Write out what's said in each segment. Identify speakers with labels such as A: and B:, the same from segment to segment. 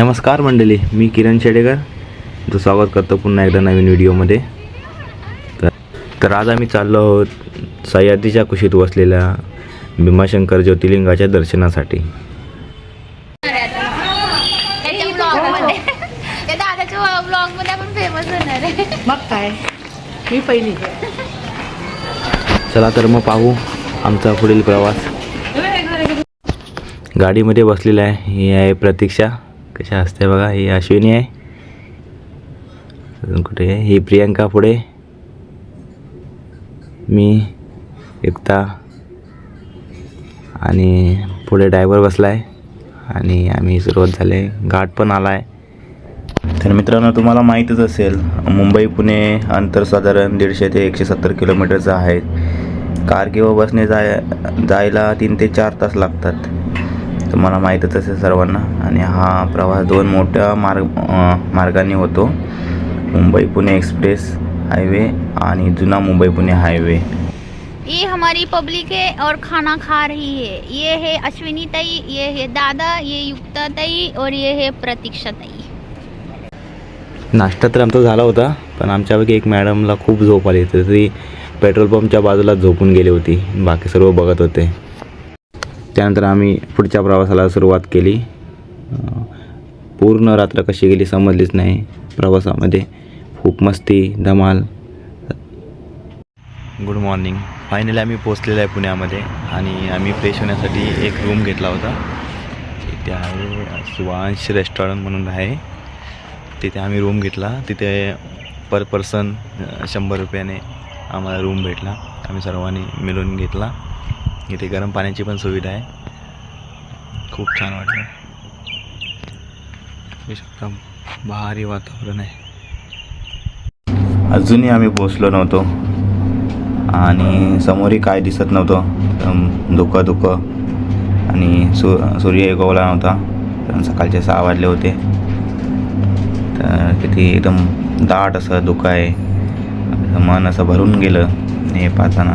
A: नमस्कार मंडळी मी किरण शेडेकर. तुमचं स्वागत करतो पुन्हा एकदा नवीन व्हिडिओमध्ये. तर तर आज आम्ही चाललो आहोत सह्याद्रीच्या कुशीत वसलेल्या भीमाशंकर ज्योतिर्लिंगाच्या दर्शनासाठी.
B: मग काय? मी पहिली.
A: चला तर मग पाहू आमचा पुढील प्रवास. गाडीमध्ये बसलेला आहे ही आहे प्रतीक्षा. कशा असते बघा ही अश्विनी आहे. अजून कुठे आहे? ही प्रियंका पुढे. मी एकता आणि पुढे ड्रायव्हर बसला आहे आणि आम्ही सुरुवात झाले घाट पण आला आहे. तर मित्रांनो तुम्हाला माहीतच असेल मुंबई पुणे अंतर साधारण दीडशे ते एकशे सत्तर किलोमीटरचं आहे. कार किंवा बसने जाय जायला तीन ते चार तास लागतात. तुम्हाला माहीतच असेल सर्वांना. आणि हा प्रवास दोन मोठ्या मार्ग मार्गाने होतो. मुंबई पुणे एक्सप्रेस हायवे आणि जुना मुंबई पुणे हायवे.
C: ये हमारी पब्लिक है और खाना खा रही है. ये है अश्विनी ताई ये है दादा ये युक्ता ताई और ये है प्रतीक्षा ताई.
A: नाश्ता तर आमचा झाला होता पण आमच्यापैकी एक मॅडमला खूप झोप आली तर ती पेट्रोल पंपच्या बाजूला झोपून गेली होती. बाकी सर्व बघत होते. त्यानंतर आम्ही पुढच्या प्रवासाला सुरुवात केली. पूर्ण रात्र कशी गेली समजलीच नाही. प्रवासामध्ये खूप मस्ती धमाल. Good morning. फायनली आम्ही पोचलेलो आहे पुण्यामध्ये आणि आम्ही फ्रेश होण्यासाठी एक रूम घेतला होता. तिथे आहे सुवांश रेस्टॉरंट म्हणून आहे. तिथे आम्ही रूम घेतला. तिथे पर पर्सन शंभर रुपयाने आम्हाला रूम भेटला. आम्ही सर्वांनी मिळून घेतला. इथे गरम पाण्याची पण सुविधा आहे. खूप छान वाटलं. बघू शकता भारी वातावरण आहे. अजूनही आम्ही पोचलो नव्हतो. आणि समोरही काय दिसत नव्हतं. एकदम धुकं धुकं आणि सू सूर्य उगवला नव्हता. कारण सकाळचे सहा वाजले होते. तर किती एकदम दाट असं धुकं आहे. मन असं भरून गेलं. हे पाहताना.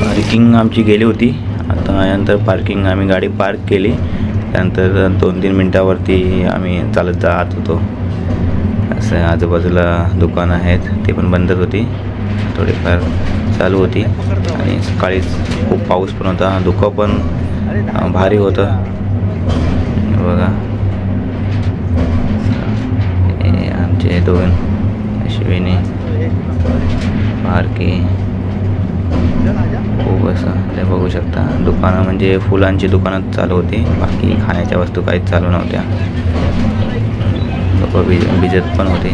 A: पार्किंग आमची गेली होती. आता यानंतर पार्किंग आम्ही गाडी पार्क केली. त्यानंतर दोन तीन मिनटावरती आम्ही चालत जात होतो. असं आजूबाजूला दुकानं आहेत. ते पण बंदच होती. थोडीफार चालू होती. आणि सकाळीच खूप पाऊस पण होता. धुकं पण भारी होतं. बघा. आमचे दोन अश्विनी पार्की खूप असं ते बघू शकता. दुकानं म्हणजे फुलांची दुकानं चालू होती. बाकी खाण्याच्या वस्तू काहीच चालू नव्हत्या. लोक भिज भिजत पण होते.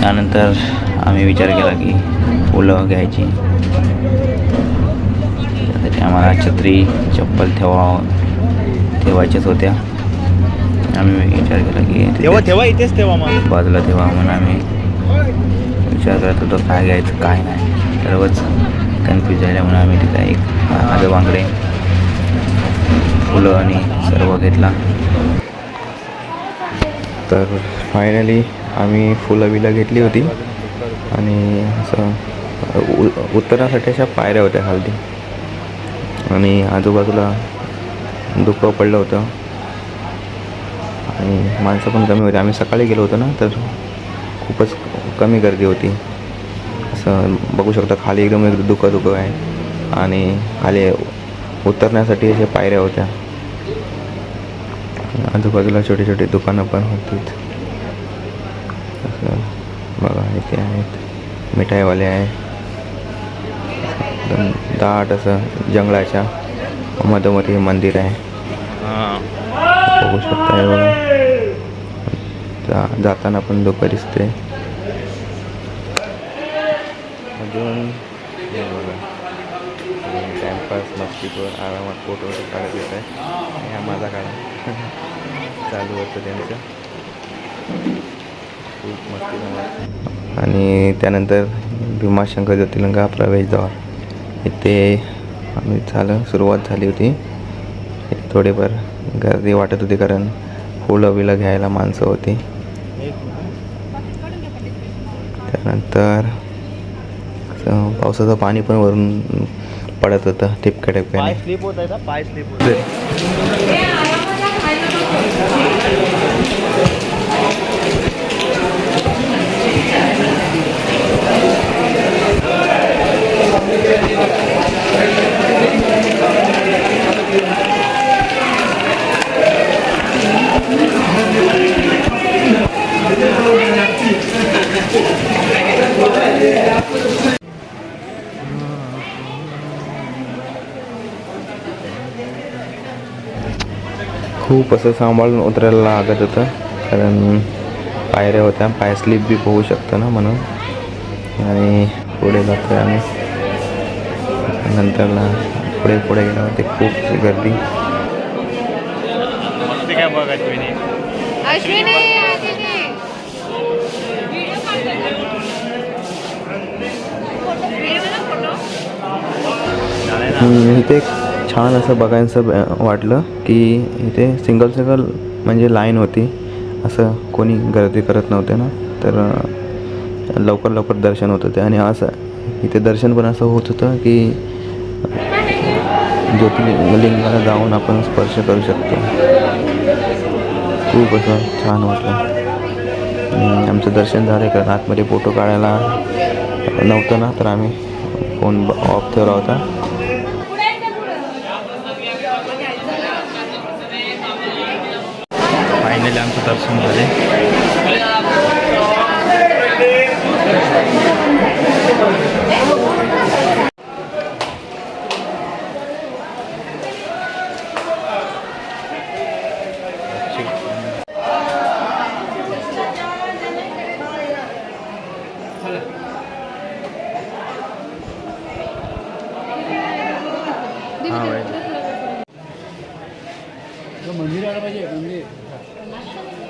A: त्यानंतर आम्ही विचार केला की फुलं घ्यायची. त्यासाठी आम्हाला छत्री चप्पल ठेवा ठेवायच्याच होत्या. आम्ही विचार केला की
D: तेव्हा तेव्हा इथेच तेव्हा मग?
A: बाजूला ठेवा म्हणून आम्ही विचार करत होतो काय घ्यायचं काय नाही. सर्वच कन्फ्यूज झाल्यामुळे आम्ही तिथं एक माझं वांगडे फुलं आणि सर्व घेतला. तर फायनली आम्ही फुलं बिलं घेतली होती. आणि असं उ उतरण्यासाठी अशा पायऱ्या होत्या खालती. आणि आजूबाजूला धुकं पडलं होतं. आणि माणसं पण कमी होती. आम्ही सकाळी गेलो होतो ना तर खूपच कमी गर्दी होती. असं बघू शकता खाली एकदम एक दुखं दुखं आहे. आणि खाली उतरण्यासाठी अशा पायऱ्या होत्या. आजूबाजूला छोटी छोटी दुकानं पण होती असं बघा इथे आहेत. मिठाईवाले आहे. एकदम दाट असं जंगलाच्या मधोमध हे मंदिर आहे. बघू शकता बघा. जा जाताना पण दुपारीच दिसते अजून हे बघा. टाइमपास आरामात फोटो वगैरे काढत येत आहे. ह्या माझा काढा. चालू होतं त्यांचं. खूप मस्ती आणि त्यानंतर भीमाशंकर ज्योतिर्लिंगा प्रवेशद्वार इथे आम्ही झालं सुरुवात झाली होती. थोडेफार गर्दी वाटत होती कारण फुलं बिलं घ्यायला माणसं होती. त्यानंतर असं पावसाचं पाणी पण वरून पडत होतं टिपक्या
D: पाय
A: टिपक्याने खूप असं सांभाळून उतरायला लागत होतं. कारण पायऱ्या होत्या. पाय स्लिप बी होऊ शकतं ना म्हणून. आणि पुढे जातो आम्ही. नंतरला पुढे पुढे गेल्यावरती खूप गर्दी. इथे छान असं बघायचं ब- वाटलं की इथे सिंगल सिंगल म्हणजे लाईन होती. असं कोणी गर्दी करत नव्हते ना तर लवकर लवकर दर्शन होत होते. आणि असं इथे दर्शन पण असं होत होतं की ज्योतिर्लिंगाला जाऊन आपण स्पर्श करू शकतो. खूप असं छान वाटलं. आमचं दर्शन झालं कारण आतमध्ये फोटो काढायला नव्हतं ना तर आम्ही फोन ऑफ ठेवला होता.
D: फायनली आमचं दर्शन झाले
A: हां भाई
D: फायनली Thank you.